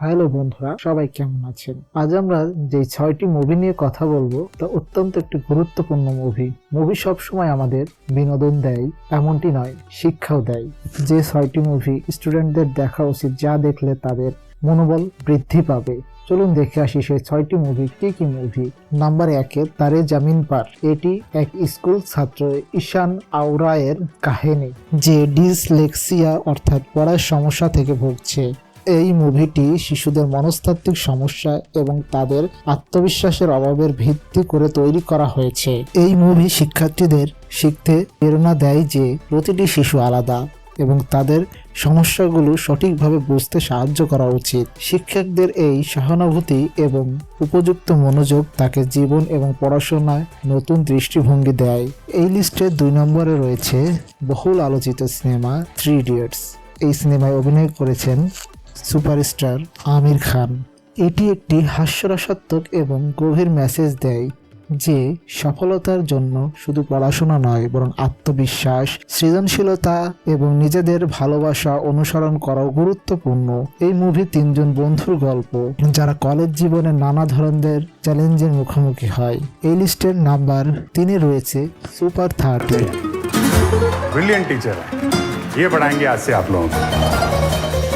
Hello বন্ধুরা, সবাই কেমন আছেন? আজ আমরা যে ছয়টি মুভি নিয়ে কথা বলব, তা অত্যন্ত একটি গুরুত্বপূর্ণ মুভি মুভি সবসময় আমাদের বিনোদন দেয়, এমনটি নয়, শিক্ষাও দেয়। যে ছয়টি মুভি স্টুডেন্টদের দেখা উচিত, যা দেখলে তাদের মনোবল বৃদ্ধি পাবে। চলুন দেখে আসি সেই ছয়টি মুভি কি কি মুভি নাম্বার একে, তারে জামিন পার। এটি এক স্কুল ছাত্র ঈশান আওরায়ের কাহিনী, যে ডিসলেক্সিয়া অর্থাৎ পড়ার সমস্যা থেকে ভুগছে। এই মুভিটি শিশুদের মনস্তাত্ত্বিক সমস্যা এবং তাদের আত্মবিশ্বাসের অভাবের ভিত্তি করে তৈরি করা হয়েছে। এই মুভি শিক্ষার্থীদের শিখতে প্রেরণা দেয় যে প্রতিটি শিশু আলাদা এবং তাদের সমস্যাগুলো সঠিকভাবে বুঝতে সাহায্য করা উচিত। শিক্ষকদের এই সহানুভূতি এবং উপযুক্ত মনোযোগ তাকে জীবন এবং পড়াশোনায় নতুন দৃষ্টিভঙ্গি দেয়। এই লিস্টে দুই নম্বরে রয়েছে বহুল আলোচিত সিনেমা থ্রি ইডিয়টস এই সিনেমায় অভিনয় করেছেন সুপারস্টার আমির খান এটি একটি হাস্যরসাত্মক এবং গভীর মেসেজ দেয় যে সফলতার জন্য শুধু পড়াশোনা নয় বরং আত্মবিশ্বাস সৃজনশীলতা এবং নিজেদের ভালোবাসা অনুসরণ করাও গুরুত্বপূর্ণ এই মুভি তিনজন বন্ধুর গল্প যারা কলেজ জীবনে নানা ধরনের চ্যালেঞ্জের মুখোমুখি হয় এই লিস্টের নাম্বার তিনে রয়েছে সুপার থার্টি ब्रिलियंट टीचर है ये पढ़ाएंगे आज से आप लोगों को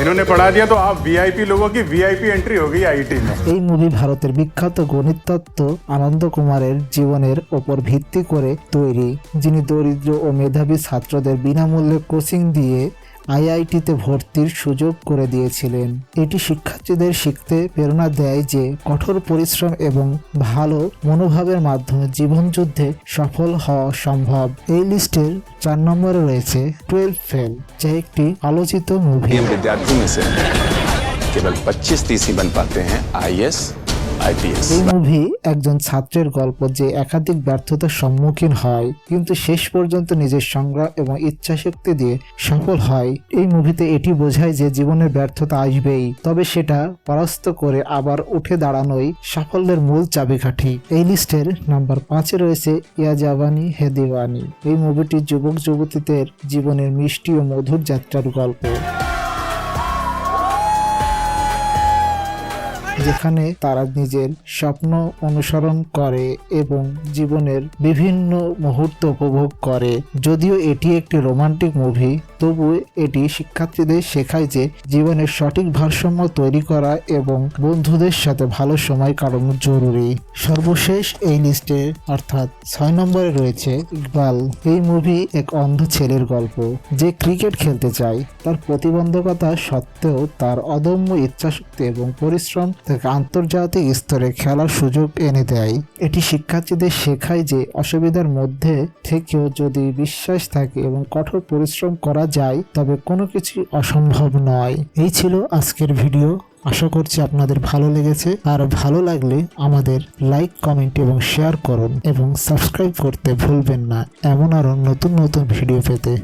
इन्होंने पढ़ा दिया तो आप वीआईपी लोगों की वीआईपी एंट्री हो गई आईटी में এই মুভি ভারতের বিখ্যাত গণিততত্ত্ব আনন্দ কুমারের জীবনের ওপর ভিত্তি করে তৈরি যিনি দরিদ্র ও মেধাবী ছাত্রদের বিনামূল্যে কোচিং দিয়ে আইআইটিতে ভর্তির সুযোগ করে দিয়েছিলেন। এটি শিক্ষার্থীদের শিখতে প্রেরণা দেয় যে কঠোর পরিশ্রম এবং ভালো মনোভাবের মাধ্যমে জীবনযুদ্ধে সফল হওয়া সম্ভব। এই লিস্টের চার নম্বরে রয়েছে টুয়েলভ ফেল, যা একটি আলোচিত মুভি কেবল পঁচিশ তিস বন পাতে হ্যাঁ আইপিএস। এই মুভি একজন ছাত্রের গল্প যে একাধিক ব্যর্থতার সম্মুখীন হয়, কিন্তু শেষ পর্যন্ত নিজের সংগ্রাম এবং ইচ্ছাশক্তি দিয়ে সফল হয়। এই মুভিতে এটি বোঝায় যে জীবনের ব্যর্থতা আসবেই, তবে সেটা পরাস্ত করে আবার উঠে দাঁড়ানোই সাফল্যের মূল চাবিকাঠি। এই লিস্টের নাম্বার পাঁচে রয়েছে ইয়াজাবানি হেদিওয়ানি এই মুভিটি যুবক যুবতীদের জীবনের মিষ্টি ও মধুর যাত্রার গল্প। যেখানে তারা নিজের স্বপ্ন অনুসরণ করে এবং জীবনের বিভিন্ন মুহূর্ত উপভোগ করে। যদিও এটি একটি রোমান্টিক মুভি, তবু এটি শিক্ষার্থীদের শেখায় যে জীবনের সঠিক ভারসাম্য তৈরি করা এবং বন্ধুদের সাথে ভালো সময় কাটানো জরুরি। সর্বশেষ এই লিস্টে অর্থাৎ ছয় নম্বরে রয়েছে ইকবাল। এই মুভি এক অন্ধ ছেলের গল্প, যে ক্রিকেট খেলতে চায়। তার প্রতিবন্ধকতা সত্ত্বেও তার অদম্য ইচ্ছাশক্তি এবং পরিশ্রম তাকে আন্তর্জাতিক স্তরে খেলার সুযোগ এনে দেয়। এটি শিক্ষার্থীদের শেখায় যে অসুবিধার মধ্যে থেকেও যদি বিশ্বাস থাকে এবং কঠোর পরিশ্রম করা যায়, তবে কোনো কিছু অসম্ভব নয়। এই ছিল আজকের ভিডিও। আশা করছি আপনাদের ভালো লেগেছে। আর ভালো লাগলে আমাদের লাইক, কমেন্ট এবং শেয়ার করুন এবং সাবস্ক্রাইব করতে ভুলবেন না। এমন আরও নতুন নতুন ভিডিও পেতে